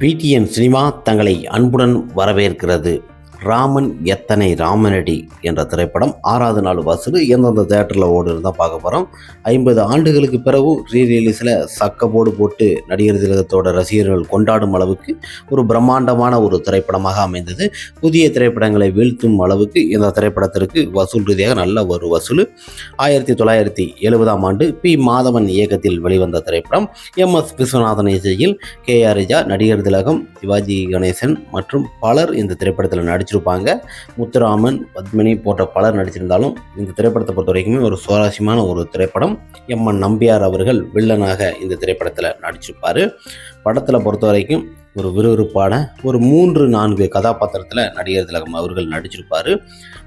PTN cinema தங்களை அன்புடன் வரவேற்கிறது. ராமன் எத்தனை ராமனடி என்ற திரைப்படம் ஆறாவது நாள் வசூல் எந்தெந்த தேட்டரில் ஓடுன்னு தான் பார்க்க போகிறோம் ஐம்பது ஆண்டுகளுக்கு பிறகும் ரீ ரிலீஸில் சக்கப்போடு போட்டு நடிகர் திலகத்தோட ரசிகர்கள் கொண்டாடும் அளவுக்கு ஒரு பிரம்மாண்டமான ஒரு திரைப்படமாக அமைந்தது. புதிய திரைப்படங்களை வீழ்த்தும் அளவுக்கு இந்த திரைப்படத்திற்கு வசூல் ரீதியாக நல்ல ஒரு வசூல். ஆயிரத்தி தொள்ளாயிரத்தி எழுபதாம் ஆண்டு பி மாதவன் இயக்கத்தில் வெளிவந்த திரைப்படம் எம் எஸ் விஸ்வநாதன் இசையில் கே ஆர் ரிஜா நடிகர் திலகம் சிவாஜி கணேசன் மற்றும் பலர் இந்த திரைப்படத்தில் நடிச்சிருப்பாங்க. முத்துராமன் பத்மினி போன்ற பலர் நடிச்சிருந்தாலும் இந்த திரைப்படத்தை பொறுத்த வரைக்குமே ஒரு சுவாரஸ்யமான ஒரு திரைப்படம். எம் என் நம்பியார் அவர்கள் வில்லனாக இந்த திரைப்படத்தில் நடிச்சிருப்பார். படத்தில் பொறுத்த வரைக்கும் ஒரு விறுவிறுப்பான ஒரு மூன்று நான்கு கதாபாத்திரத்தில் நடிகர் திலகம் அவர்கள் நடிச்சிருப்பார்.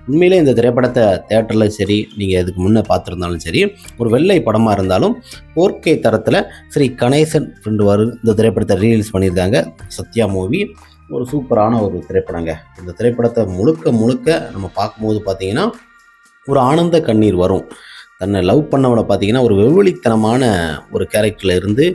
உண்மையிலே இந்த திரைப்படத்தை தேட்டரில் சரி நீங்கள் இதுக்கு முன்னே பார்த்துருந்தாலும் சரி ஒரு வெள்ளை படமாக இருந்தாலும் போர்க்கை தரத்தில் ஸ்ரீ கணேசன் ஃப்ரெண்டு வரு இந்த திரைப்படத்தை ரீலீஸ் பண்ணியிருந்தாங்க சத்யா மூவி. ஒரு சூப்பரான ஒரு திரைப்படங்க. இந்த திரைப்படத்தை முழுக்க முழுக்க நம்ம பார்க்கும்போது பார்த்தீங்கன்னா ஒரு ஆனந்த கண்ணீர் வரும். தன்னை லவ் பண்ணவனை பார்த்தீங்கன்னா ஒரு வெகுளித்தனமான ஒரு கேரக்டரில் இருந்து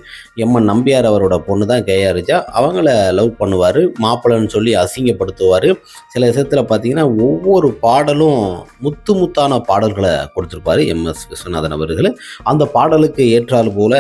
எம்என் நம்பியார் அவரோட பொண்ணு தான் கேஆர்ஜா அவங்கள லவ் பண்ணுவார் மாப்பிள்ளன்னு சொல்லி அசிங்கப்படுத்துவார். சில விஷயத்தில் பார்த்தீங்கன்னா ஒவ்வொரு பாடலும் முத்து முத்தான பாடல்களை கொடுத்துருப்பார் எம்எஸ் விஸ்வநாதன் அவர்கள். அந்த பாடலுக்கு ஏற்றால் போல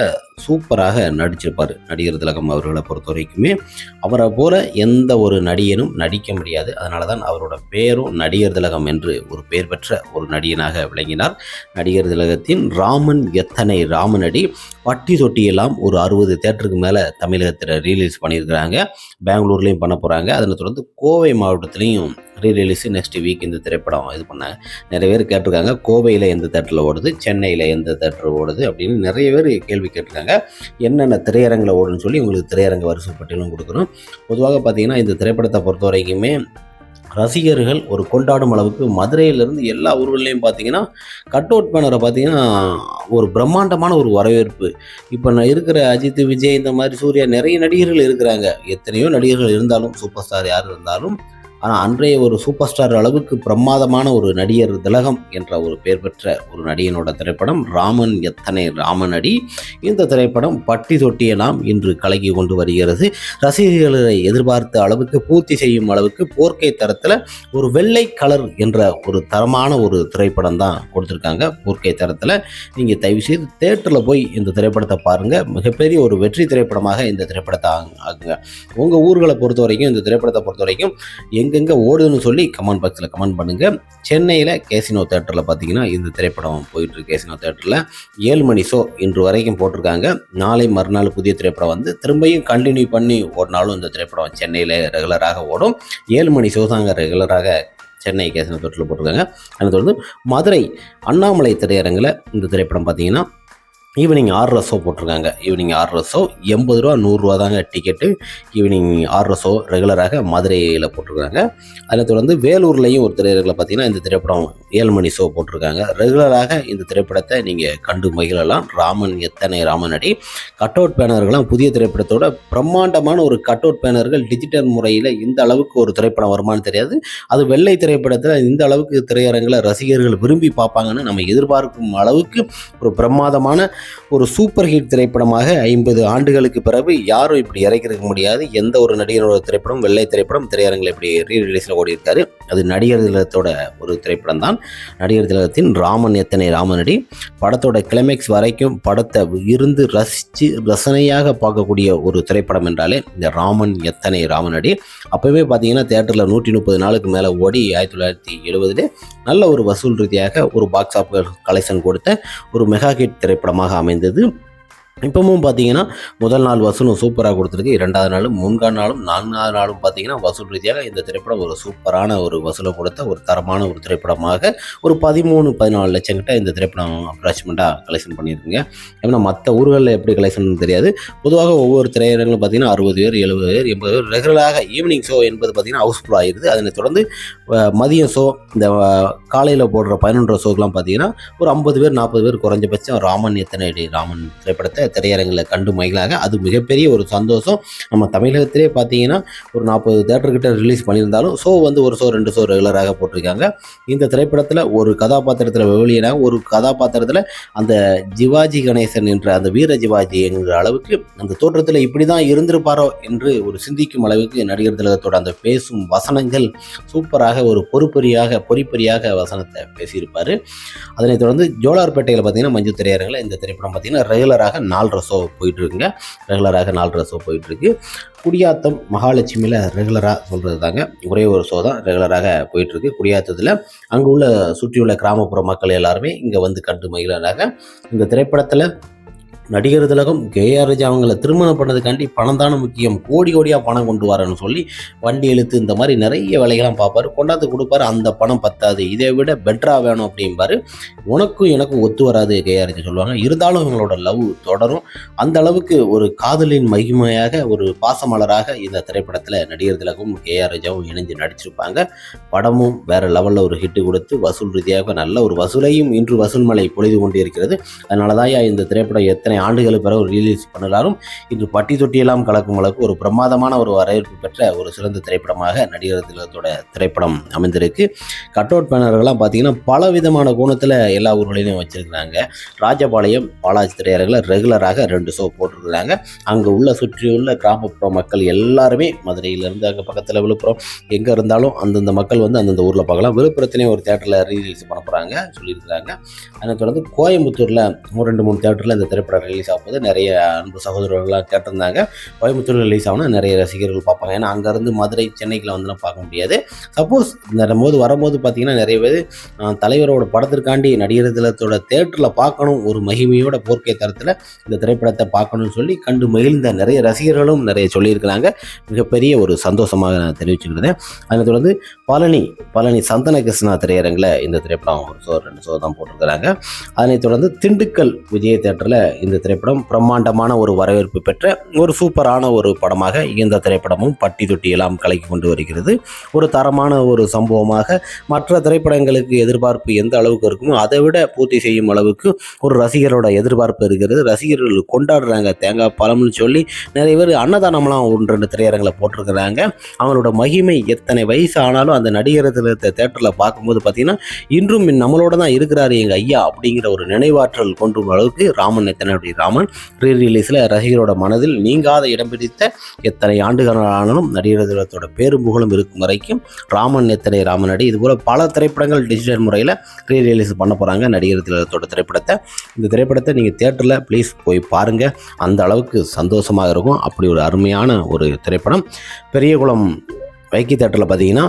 சூப்பராக நடிச்சிருப்பார் நடிகர் திலகம் அவர்களை பொறுத்த வரைக்குமே. அவரை போல எந்த ஒரு நடிகனும் நடிக்க முடியாது. அதனால தான் அவரோட பேரும் நடிகர் திலகம் என்று ஒரு பெயர் பெற்ற ஒரு நடிகனாக விளங்கினார். நடிகர் திலகத்தின் ராமன் எத்தனை ராமனடி பட்டி தொட்டியெல்லாம் ஒரு அறுபது தேட்டருக்கு மேலே தமிழகத்தில் ரீலீஸ் பண்ணியிருக்கிறாங்க. பெங்களூர்லேயும் பண்ண போகிறாங்க அதனை தொடர்ந்து கோவை மாவட்டத்துலேயும் ரீரிலீஸ் நெக்ஸ்ட் வீக் இந்த திரைப்படம் இது பண்ணாங்க நிறைய பேர் கேட்டிருக்காங்க. கோவையில் எந்த தேட்டரில் ஓடுது சென்னையில் எந்த தேட்டர் ஓடுது அப்படின்னு நிறைய பேர் கேள்வி கேட்டிருக்காங்க. என்னென்ன திரையரங்கில் ஓடுன்னு சொல்லி உங்களுக்கு திரையரங்க வரிசை பட்டியலும் கொடுக்குறோம். பொதுவாக பார்த்தீங்கன்னா இந்த திரைப்படத்தை பொறுத்த வரைக்குமே ரசிகர்கள் ஒரு கொண்டாடும் அளவுக்கு மதுரையிலேருந்து எல்லா ஊர்கள்லேயும் பார்த்தீங்கன்னா கட் அவுட் பேனரை பார்த்தீங்கன்னா ஒரு பிரம்மாண்டமான ஒரு வரவேற்பு. இப்போ நான் இருக்கிற அஜித் விஜய் இந்த மாதிரி சூர்யா நிறைய நடிகர்கள் இருக்கிறாங்க. எத்தனையோ நடிகர்கள் இருந்தாலும் சூப்பர் ஸ்டார் யார் இருந்தாலும் ஆனால் அன்றைய ஒரு சூப்பர் ஸ்டார் அளவுக்கு பிரமாதமான ஒரு நடிகர் திலகம் என்ற ஒரு பெயர் பெற்ற ஒரு நடிகனோட திரைப்படம் ராமன் எத்தனை ராமனடி இந்த திரைப்படம் பட்டி தொட்டியெல்லாம் இன்று கலக்கி கொண்டு வருகிறது. ரசிகர்களை எதிர்பார்த்த அளவுக்கு பூர்த்தி செய்யும் அளவுக்கு போர்க்கை தரத்தில் ஒரு வெள்ளை கலர் என்ற ஒரு தரமான ஒரு திரைப்படம் தான் கொடுத்துருக்காங்க. போர்க்கை தரத்தில் நீங்கள் தயவு செய்து தேட்டரில் போய் இந்த திரைப்படத்தை பாருங்கள் மிகப்பெரிய ஒரு வெற்றி திரைப்படமாக இந்த திரைப்படத்தை ஆகுங்க உங்கள் ஊர்களை பொறுத்த வரைக்கும் இந்த திரைப்படத்தை பொறுத்த வரைக்கும் எங்கெங்கே ஓடுதுன்னு சொல்லி கமெண்ட் பாக்ஸில் கமெண்ட் பண்ணுங்கள் சென்னையில் கேசினோ தேட்டரில் பார்த்தீங்கன்னா இந்த திரைப்படம் போயிட்டுருக்கு கேசினோ தேட்டரில் ஏழு மணி ஷோ இன்று வரைக்கும் போட்டிருக்காங்க. நாளை மறுநாள் புதிய திரைப்படம் வந்து திரும்பியும் கண்டினியூ பண்ணி ஓடினாலும் இந்த திரைப்படம் சென்னையில் ரெகுலராக ஓடும். ஏழு மணி ஷோ தாங்க ரெகுலராக சென்னை கேசினோ தேட்டரில் போட்டிருக்காங்க. அதை தொடர்ந்து மதுரை அண்ணாமலை திரையரங்கில் இந்த திரைப்படம் பார்த்தீங்கன்னா ஈவினிங் ஆறரை ஷோ போட்டிருக்காங்க. ஈவினிங் ஆறரை ஷோ எண்பது ரூபா நூறுரூவா தாங்க டிக்கெட்டு ஈவினிங் ஆறரை ஷோ ரெகுலராக மதுரையில் போட்டிருக்காங்க. அதில் தொடர்ந்து வேலூர்லேயும் ஒரு திரையரங்கில் பார்த்தீங்கன்னா இந்த திரைப்படம் ஏழு மணி ஷோ போட்டிருக்காங்க ரெகுலராக இந்த திரைப்படத்தை நீங்கள் கண்டு மகிழலாம். ராமன் எத்தனை ராமனடி கட் அவுட் பேனர்கள்லாம் புதிய திரைப்படத்தோட பிரம்மாண்டமான ஒரு கட் அவுட் பேனர்கள் டிஜிட்டல் முறையில் இந்த அளவுக்கு ஒரு திரைப்படம் வருமானு தெரியாது. அது வெள்ளை திரைப்படத்தில் இந்த அளவுக்கு திரையரங்கில் ரசிகர்கள் விரும்பி பார்ப்பாங்கன்னு நம்ம எதிர்பார்க்கும் அளவுக்கு ஒரு பிரமாதமான ஒரு சூப்பர் ஹிட் திரைப்படமாக ஐம்பது ஆண்டுகளுக்கு பிறகு யாரும் இப்படி இறக்கிருக்க முடியாது. எந்த ஒரு நடிகரோட திரைப்படம் வெள்ளை திரைப்படம் திரையரங்கில் இப்படி ரீ ரிலீஸில் ஓடி இருக்காரு அது நடிகர் திலகத்தோட ஒரு திரைப்படம் தான் நடிகர் திலகத்தின் ராமன் எத்தனை ராமனடி? படத்தோட கிளைமேக்ஸ் வரைக்கும் படத்தை இருந்து ரசித்து ரசனையாக பார்க்கக்கூடிய ஒரு திரைப்படம் என்றாலே இந்த ராமன் எத்தனை ராமனடி? அப்போவே பார்த்தீங்கன்னா தேட்டரில் நூற்றி முப்பது நாளுக்கு மேலே ஓடி ஆயிரத்தி தொள்ளாயிரத்தி எழுபதுலேயே நல்ல ஒரு வசூல் ரீதியாக ஒரு பாக்ஸ் ஆஃப் கலெக்ஷன் கொடுத்த ஒரு மெகா ஹிட் திரைப்படமாக அமைந்தது. இப்போவும் பார்த்தீங்கன்னா முதல் நாள் வசூலும் சூப்பராக கொடுத்துருக்கு. இரண்டாவது நாளும் மூன்றாம் நாளும் நான்காவது நாளும் பார்த்தீங்கன்னா வசூல் ரீதியாக இந்த திரைப்படம் ஒரு சூப்பரான ஒரு வசூலை கொடுத்த ஒரு தரமான ஒரு திரைப்படமாக ஒரு பதிமூணு பதினாலு லட்சம் கிட்ட இந்த திரைப்படம் அப்ராச்மெண்ட்டாக கலெக்ஷன் பண்ணியிருக்குங்க. ஏன்னா மற்ற ஊர்களில் எப்படி கலெக்ஷன் தெரியாது. பொதுவாக ஒவ்வொரு திரையரங்களும் பார்த்தீங்கன்னா அறுபது பேர் எழுபது பேர் எண்பது பேர் ரெகுலராக ஈவினிங் ஷோ என்பது பார்த்தீங்கன்னா ஹவுஸ்ஃபுல் ஆகிருது அதனை தொடர்ந்து மதியம் ஷோ இந்த காலையில் போடுற பதினொன்றரை ஷோக்கெலாம் பார்த்தீங்கன்னா ஒரு ஐம்பது பேர் நாற்பது பேர் குறைஞ்சபட்சம் ராமன் எத்தனை அடி ராமன் திரைப்படத்தை திரையரங்கில் கண்டு மகிழாங்க அது மிகப்பெரிய ஒரு சந்தோஷம். நம்ம தமிழகத்திலே பார்த்தீங்கன்னா ஒரு நாற்பது தேட்டர்கிட்ட ரிலீஸ் பண்ணியிருந்தாலும் ஷோ வந்து ஒரு ஷோ ரெண்டு ஷோ ரெகுலராக போட்டிருக்காங்க. இந்த திரைப்படத்தில் ஒரு கதாபாத்திரத்தில் வெளியினாக ஒரு கதாபாத்திரத்தில் அந்த ஜிவாஜி கணேசன் என்ற அந்த வீர ஜிவாஜி என்கிற அளவுக்கு அந்த தோற்றத்தில் இப்படி தான் இருந்திருப்பாரோ என்று ஒரு சிந்திக்கும் அளவுக்கு நடிகர் திலகத்தோட அந்த பேசும் வசனங்கள் சூப்பராக ஒரு பொறுப்பொறியாக பொறிப்பொறியாக வசனத்தை பேசியிருப்பார். அதனைத் தொடர்ந்து ஜோலார்பேட்டையில் பார்த்தீங்கன்னா மஞ்சு திரையரங்கில் இந்த திரைப்படம் பார்த்தீங்கன்னா ரெகுலராக நாலரை ஷோ போயிட்டுருக்குங்க. ரெகுலராக நாலரை ஷோ போயிட்டுருக்கு. குடியாத்தம் மகாலட்சுமியில் ரெகுலராக சொல்கிறது தாங்க ஒரே ஒரு ஷோ தான் ரெகுலராக போயிட்டுருக்கு. குடியாத்தத்தில் அங்கே உள்ள சுற்றியுள்ள கிராமப்புற மக்கள் எல்லாருமே இங்கே வந்து கண்டு மகிழறாங்க. இந்த திரைப்படத்தில் நடிகர் திலகம் கேஆர்ஜி அவங்கள திருமணம் பண்ணதுக்காண்டி பணம் தானே முக்கியம். கோடி கோடியாக பணம் கொண்டு வரேன்னு சொல்லி வண்டி இழுத்து இந்த மாதிரி நிறைய வேலைகள்லாம் பார்ப்பாரு. கொண்டாந்து கொடுப்பாரு. அந்த பணம் பத்தாது. இதை விட பெட்டராக வேணும் அப்படிம்பாரு. உனக்கும் எனக்கும் ஒத்து வராது கேஆர்ஜி சொல்லுவாங்க. இருந்தாலும் இவங்களோட லவ் தொடரும். அந்த அளவுக்கு ஒரு காதலின் மகிமையாக ஒரு பாசமலராக இந்த திரைப்படத்தில் நடிகர் திலகம் கேஆர்ஜாவும் இணைஞ்சு நடிச்சிருப்பாங்க. படமும் வேற லெவலில் ஒரு ஹிட்டு கொடுத்து வசூல் ரீதியாக நல்ல ஒரு வசூலையும் இன்று வசூல் மலை பொழிது கொண்டிருக்கிறது. அதனால தான் இந்த திரைப்படம் எத்தனை ஆண்டுகளுக்கு பிறகு ரிலீஸ் பண்ணலாரும் இன்று பட்டி தொட்டியெல்லாம் கலக்கும் அளவுக்கு ஒரு பிரமாதமான ஒரு வரவேற்பு பெற்ற ஒரு சிறந்த திரைப்படமாக நடிகர் திலகத்தோட திரைப்படம் அமைந்திருக்கு. கட் அவுட் பேனர்கள்லாம் பார்த்தீங்கன்னா பல விதமான கோணத்தில் எல்லா ஊர்களையும் வச்சுருக்கிறாங்க. ராஜபாளையம் பாலாஜி திரையரங்கில் ரெகுலராக ரெண்டு ஷோ போட்டிருக்கிறாங்க. அங்கே உள்ள சுற்றியுள்ள கிராமப்புற மக்கள் எல்லாருமே மதுரையிலேருந்து அங்கே பக்கத்தில் விழுப்புரம் எங்கே இருந்தாலும் அந்தந்த மக்கள் வந்து அந்தந்த ஊரில் பார்க்கலாம். விழுப்புரத்துலேயும் ஒரு தேட்டரில் ரீலீஸ் பண்ண போகிறாங்க சொல்லியிருக்கிறாங்க. அதை தொடர்ந்து கோயம்புத்தூரில் ஒரு ரெண்டு மூணு தேட்டரில் இந்த திரைப்படம் ரிலீஸ் ஆகும்போது நிறைய அன்பு சகோதரர்கள்லாம் கேட்டிருந்தாங்க. கோயம்புத்தூரில் ரிலீஸ் ஆகணும் நிறைய ரசிகர்கள் பார்ப்பாங்க. ஏன்னா அங்கேருந்து மதுரை சென்னைக்குலாம் வந்துலாம் பார்க்க முடியாது. சப்போஸ் இந்த போது வரும்போது பார்த்தீங்கன்னா நிறைய பேர் தலைவரோட படத்திற்காண்டி நடிகர் திலகத்தோட தேட்டரில் பார்க்கணும். ஒரு மகிமையோட போர்க்கை தரத்தில் இந்த திரைப்படத்தை பார்க்கணும்னு சொல்லி கண்டு மகிழ்ந்த நிறைய ரசிகர்களும் நிறைய சொல்லியிருக்கிறாங்க. மிகப்பெரிய ஒரு சந்தோஷமாக நான் தெரிவிச்சுக்கிறேன் அதை தொடர்ந்து பழனி பழனி சந்தன கிருஷ்ணா திரையரங்கில் இந்த திரைப்படம் ஒரு ஷோ ரெண்டு ஷோ தான் போட்டிருக்கிறாங்க. அதனைத் தொடர்ந்து திண்டுக்கல் விஜய தேட்டரில் இந்த திரைப்படம் பிரம்மாண்டமான ஒரு வரவேற்பு பெற்ற ஒரு சூப்பரான ஒரு படமாக இந்த திரைப்படமும் பட்டி தொட்டி எல்லாம் கலக்கி கொண்டு வருகிறது. ஒரு தரமான ஒரு சம்பவமாக மற்ற திரைப்படங்களுக்கு எதிர்பார்ப்பு எந்த அளவுக்கு இருக்குமோ அதை விட பூர்த்தி செய்யும் அளவுக்கு ஒரு ரசிகரோட எதிர்பார்ப்பு இருக்கிறது. ரசிகர்கள் கொண்டாடுறாங்க. தேங்காய் பழம்னு சொல்லி நிறைய பேர் அன்னதானம்லாம் ஒன்று ரெண்டு திரையரங்கில் போட்டிருக்கிறாங்க. அவங்களோட மகிமை எத்தனை வயசு ஆனாலும் அந்த நடிகர் தேட்டரில் பார்க்கும்போது பார்த்தீங்கன்னா இன்றும் நம்மளோட தான் இருக்கிறாரு எங்கள் ஐயா அப்படிங்கிற ஒரு நினைவாற்றல் கொண்டு அளவுக்கு ராமன் எத்தனை ராமன் ரீ ரிலீஸில் ரசிகரோட மனதில் நீங்காத இடம் பிடித்த எத்தனை ஆண்டுகளானாலும் நடிகர் திலகத்தோட பேரும் புகழும் இருக்கும் வரைக்கும் ராமன் எத்தனை ராமனடி இது போல பல திரைப்படங்கள் டிஜிட்டல் முறையில் ரீ ரிலீஸ் பண்ண போகிறாங்க நடிகர் திலகத்தோட திரைப்படத்தை. இந்த திரைப்படத்தை நீங்கள் தேட்டரில் ப்ளீஸ் போய் பாருங்கள் அந்த அளவுக்கு சந்தோஷமாக இருக்கும். அப்படி ஒரு அருமையான ஒரு திரைப்படம். பெரியகுளம் வைக்கி தேட்டரில் பார்த்தீங்கன்னா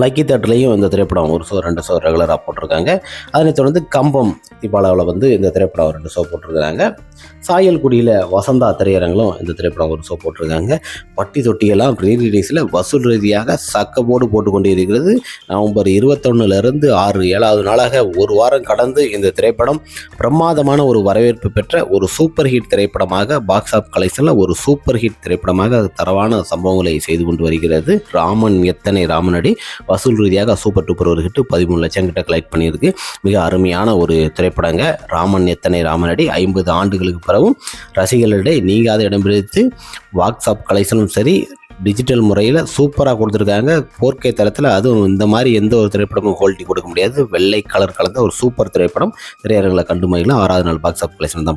லக்கி தேட்டர்லேயும் இந்த திரைப்படம் ஒரு சோ ரெண்டு ஷோ ரெகுலராக போட்டிருக்காங்க. அதனைத் தொடர்ந்து கம்பம் தீபாவளியில் வந்து இந்த திரைப்படம் ரெண்டு ஷோ போட்டிருக்கிறாங்க. சாயல்குடியில் வசந்தா திரையரங்களும் இந்த திரைப்படம் ஒரு ஷோ போட்டிருக்காங்க. பட்டி தொட்டியெல்லாம் ரீ ரிலீஸில் வசூல் ரீதியாக சக்கபோடு போட்டு கொண்டு இருக்கிறது நவம்பர் இருபத்தொன்னுலேருந்து ஆறு ஏழாவது நாளாக ஒரு வாரம் கடந்து இந்த திரைப்படம் பிரமாதமான ஒரு வரவேற்பு பெற்ற ஒரு சூப்பர் ஹிட் திரைப்படமாக பாக்ஸ் ஆஃப் கலெக்ஷனில் ஒரு சூப்பர் ஹிட் திரைப்படமாக தரவான சம்பவங்களை செய்து கொண்டு வருகிறது. ராமன் எத்தனை ராமனடி வசூல் ரீதியாக சூப்பர் டூப்பர் ஒரு ஹிட்டு பதிமூணு லட்சம் கிட்ட கலெக்ட் பண்ணியிருக்கு. மிக அருமையான ஒரு திரைப்படங்க. ராமன் எத்தனை ராமனடி ஐம்பது ஆண்டுகளுக்கு பிறகும் ரசிகர்களிடையே நீங்காத இடம் பிடித்து வாட்ஸ்அப் கலெக்ஷனும் சரி டிஜிட்டல் முறையில் சூப்பராக கொடுத்துருக்காங்க. போர்க்கை தரத்தில் அதுவும் இந்த மாதிரி எந்த ஒரு திரைப்படமும் குவாலிட்டி கொடுக்க முடியாது. வெள்ளை கலர் கலந்த ஒரு சூப்பர் திரைப்படம் திரையரங்களை கண்டு மகிழலாம். ஆறாவது நாள் பாக்ஸ் ஆஃப் கலெக்ஷன் தான்.